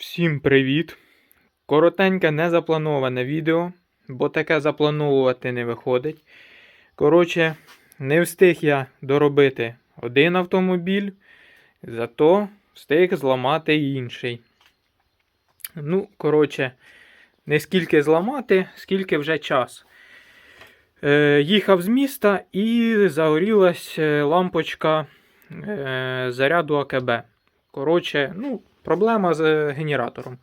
Всім привіт! Коротеньке незаплановане відео, бо таке заплановувати не виходить. Коротше, не встиг я доробити один автомобіль, зато встиг зламати інший. Ну, коротше, не скільки зламати, скільки вже час. Е, їхав з міста і загорілась е, лампочка е, заряду АКБ. Коротше, ну, проблема з е, генератором.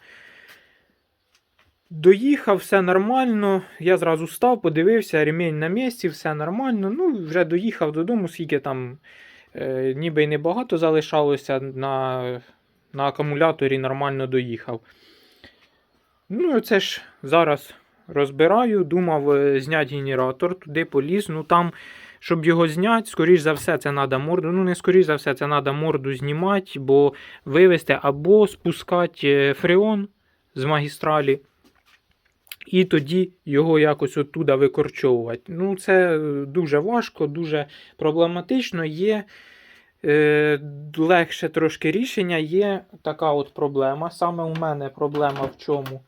Доїхав, все нормально. Я зразу став, подивився, ремінь на місці, все нормально. Ну, вже доїхав додому, скільки там е, ніби й небагато залишалося на, на акумуляторі нормально доїхав. Ну, це ж зараз розбираю, думав е, зняти генератор, туди поліз. Ну там, щоб його зняти, скоріш за все, це треба морду. Ну, не скоріш за все, це треба морду знімати, бо вивести або спускати е, фреон з магістралі. І тоді його якось оттуда викорчовувати. Ну, це е, дуже важко, дуже проблематично. Є е, легше трошки рішення. Є така от проблема. Саме у мене проблема в чому?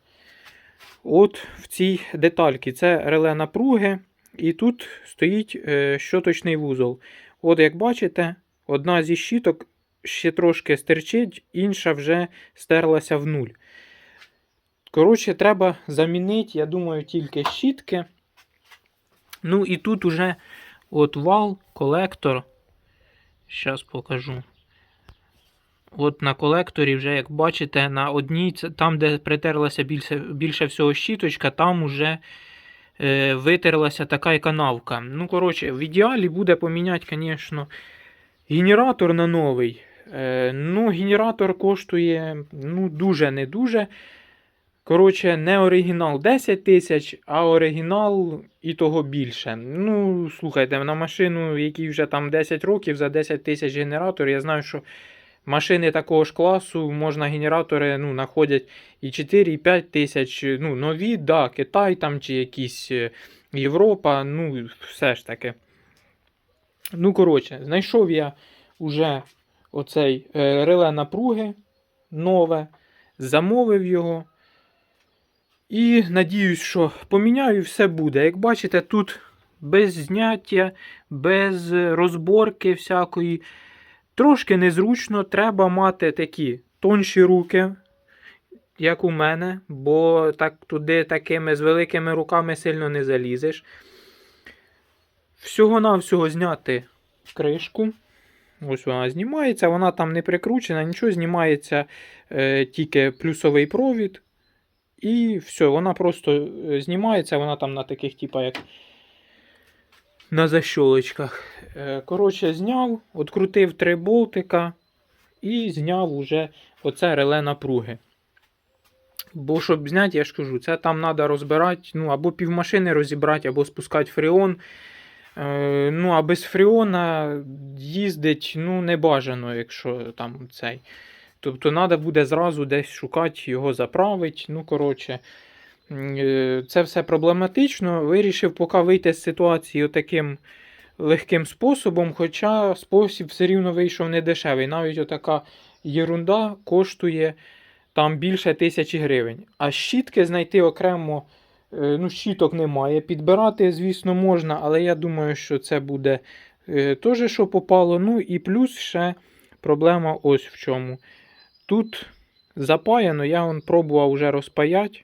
От в цій детальці. Це реле напруги, і тут стоїть е, щоточний вузол. От як бачите, одна зі щіток ще трошки стерчить, інша вже стерлася в нуль. Коротше, треба замінити, я думаю, тільки щітки. Ну і тут уже от вал, колектор. Зараз покажу. От на колекторі, вже, як бачите, на одній, там, де притерлася більше більше всього щіточка, там уже витерлася така канавка. Ну, коротше, в ідеалі буде поміняти, звісно, генератор на новий. Е, ну, генератор коштує ну, дуже не дуже. Коротше, не оригінал 10 тисяч, а оригінал і того більше. Ну, слухайте, на машину, якій вже там 10 років, за 10 тисяч генератор, я знаю, що машини такого ж класу можна генератори ну, знаходять і 4, і 5 тисяч. Ну, нові, да, Китай там чи якісь е, Європа, ну, все ж таки. Ну, коротше, знайшов я уже оцей е, реле напруги нове, замовив його. І надіюсь, що поміняю все буде. Як бачите, тут без зняття, без розборки всякої. Трошки незручно, треба мати такі тонші руки, як у мене, бо так туди такими з великими руками сильно не залізеш. Всього-навсього зняти кришку. Ось вона знімається, вона там не прикручена, нічого знімається е, тільки плюсовий провід. І все, вона просто е, знімається, вона там на таких, типа, як на защолочках. Е, Коротше, зняв, відкрутив три болтика і зняв уже оце реле напруги. Бо щоб зняти, я ж кажу, це там треба розбирати, ну, або півмашини розібрати, або спускати фреон. Е, Ну, а без фреона їздить ну, не бажано, якщо там цей. Тобто треба буде зразу десь шукати його заправити. Ну, коротше, це все проблематично. Вирішив поки вийти з ситуації таким легким способом, хоча спосіб все рівно вийшов не дешевий. Навіть отака єрунда коштує там більше тисячі гривень. А щітки знайти окремо. е, Ну, щіток немає. Підбирати, звісно, можна, але я думаю, що це буде е, теж, що попало. Ну і плюс ще проблема ось в чому. Тут запаяно, я вон пробував вже розпаяти.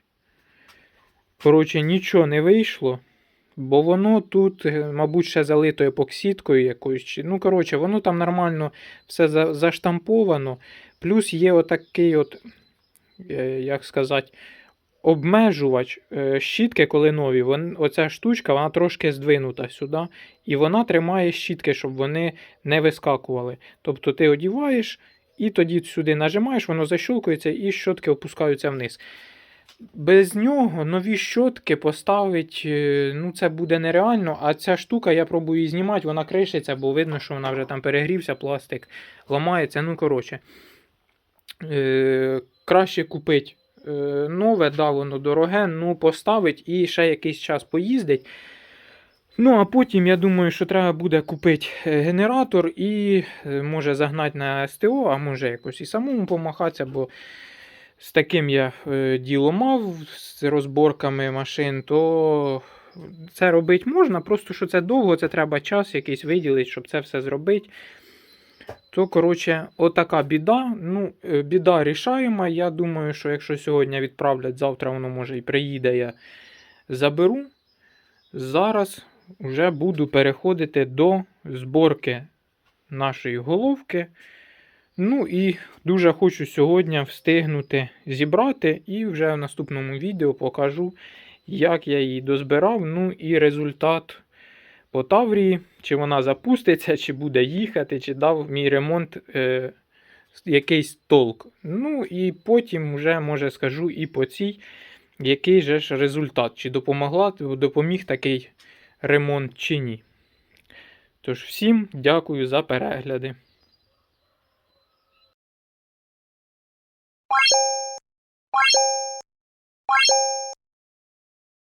Коротше, нічого не вийшло. Бо воно тут, е, мабуть, ще залито епоксидкою якоюсь. Ну, коротше, воно там нормально все за- заштамповано. Плюс є отакий от, е, як сказати, обмежувач е, щітки, коли нові. Вон, оця штучка, вона трошки здвинута сюди. І вона тримає щітки, щоб вони не вискакували. Тобто ти одіваєш. І тоді сюди нажимаєш, воно защолкується і щотки опускаються вниз. Без нього нові щотки поставити, е, ну це буде нереально. А ця штука, я пробую її знімати, вона кришиться, бо видно, що вона вже там перегрівся, пластик ламається. Ну, коротше, е, краще купити е, нове, да, воно дороге, ну поставить і ще якийсь час поїздить. Ну, а потім, я думаю, що треба буде купити е, генератор і е, може загнати на СТО, а може якось і самому помахатися, бо з таким я е, діло мав з розборками машин, то це робити можна, просто що це довго, це треба час якийсь виділити, щоб це все зробити. То, коротше, отака біда. Ну, е, біда рішаєма. Я думаю, що якщо сьогодні відправлять, завтра воно може і приїде, я заберу. Зараз вже буду переходити до зборки нашої головки. Ну і дуже хочу сьогодні встигнути зібрати, і вже в наступному відео покажу, як я її дозбирав. Ну і результат по Таврії, чи вона запуститься, чи буде їхати, чи дав мій ремонт е, якийсь толк. Ну і потім вже, може, скажу і по цій, який же ж результат, чи допомогла, допоміг такий ремонт чи ні. Тож всім дякую за перегляди.